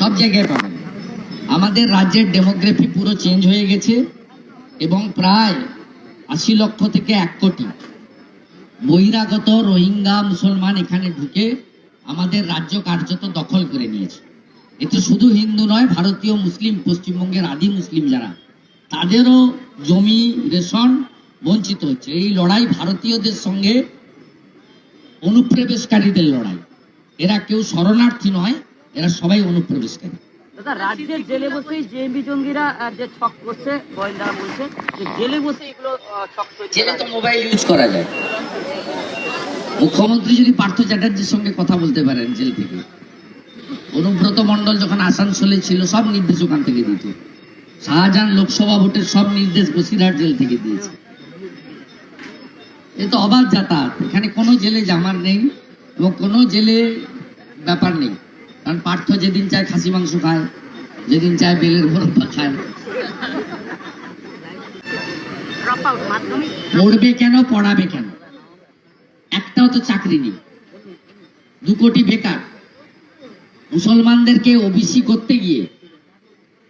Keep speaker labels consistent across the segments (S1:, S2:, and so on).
S1: সব জায়গায় পাবেন। আমাদের রাজ্যের ডেমোগ্রাফি পুরো চেঞ্জ হয়ে গেছে এবং প্রায় আশি লক্ষ থেকে এক কোটি বহিরাগত রোহিঙ্গা মুসলমান এখানে ঢুকে আমাদের রাজ্য কার্যত দখল করে নিয়েছে। এতে শুধু হিন্দু নয়, ভারতীয় মুসলিম, পশ্চিমবঙ্গের আদি মুসলিম যারা, তাদেরও জমি, রেশন বঞ্চিত হচ্ছে। এই লড়াই ভারতীয়দের সঙ্গে অনুপ্রবেশকারীদের লড়াই। এরা কেউ শরণার্থী নয় এরা সবাই অনুপ্রবেশকারী।
S2: দাদা রাজ্যের জেলে জেএমবি জঙ্গিরা যে ছক করছে গোয়েন্দারা বলছে যে জেলে বসে এগুলো ছক
S1: জেলে তো মোবাইল ইউজ করা যায়। মুখ্যমন্ত্রী যদি পার্থ চ্যাটার্জির সঙ্গে কথা বলতে পারেন জেল থেকে। অনুব্রত মন্ডল যখন আসানসোলে ছিল সব নির্দেশ ওখান থেকে দিত। শাহজাহান লোকসভা ভোটের সব নির্দেশ বসিরহাট জেল থেকে দিয়েছে। এ তো অবাধ যাতায়াত। এখানে কোনো জেলে জামার নেই এবং কোনো জেলে ব্যাপার নেই। কারণ পার্থ যেদিন চায় খাসি মাংস খায় যেদিন চায় বেলের ভরপা খায়। পড়বে কেন পড়াবে কেন? একটাও তো চাকরি নেই। দু কোটি বেকার। মুসলমানদেরকে ওবিসি করতে গিয়ে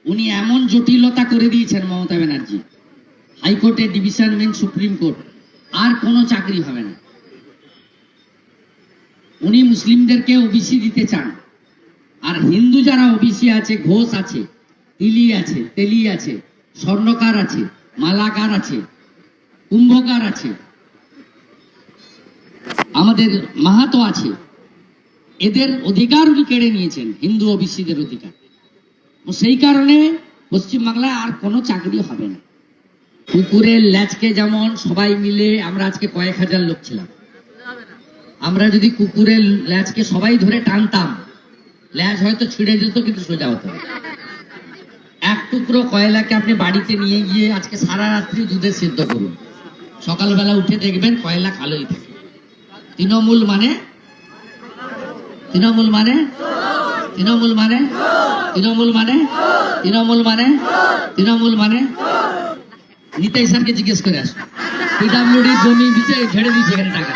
S1: উনি এমন জটিলতা করে দিয়েছেন মমতা ব্যানার্জি। হাইকোর্টে ডিভিশন বেঞ্চ সুপ্রিম কোর্ট। আর কোনো চাকরি হবে না। উনি মুসলিমদেরকে ওবিসি দিতে চান। আর হিন্দু যারা ওবিসি আছে, ঘোষ আছে, তিলি আছে, তেলি আছে, স্বর্ণকার আছে, মালাকার আছে, কুম্ভকার আছে, আমাদের মাহাতো আছে, এদের অধিকার উনি কেড়ে নিয়েছেন হিন্দু ওবিসিদের অধিকার। সেই কারণে পশ্চিমবাংলায় আর কোনো চাকরি হবে না। কুকুরের ল্যাচকে যেমন সবাই মিলে আমরা আজকে কয়েক হাজার লোক ছিলাম। আমরা যদি কুকুরের ল্যাচকে সবাই ধরে টানতাম ল্যাচ হয়তো ছিঁড়ে যেত, কিন্তু সোজা হতো এক টুকরো কয়লাকে আপনি বাড়িতে নিয়ে গিয়ে আজকে সারা রাত্রি দুধে সিদ্ধ করুন। সকালবেলা উঠে দেখবেন কয়লা কালোই থাকে। তৃণমূল মানে? তৃণমূল মানে? তৃণমূল মানে? তৃণমূল মানে? তৃণমূল মানে? তৃণমূল মানে? নিতাই স্যারকে জিজ্ঞেস করে আসুন। পিডাব্লিউডি জমি দিচ্ছে ছেড়ে দিচ্ছে এখানে টাকা।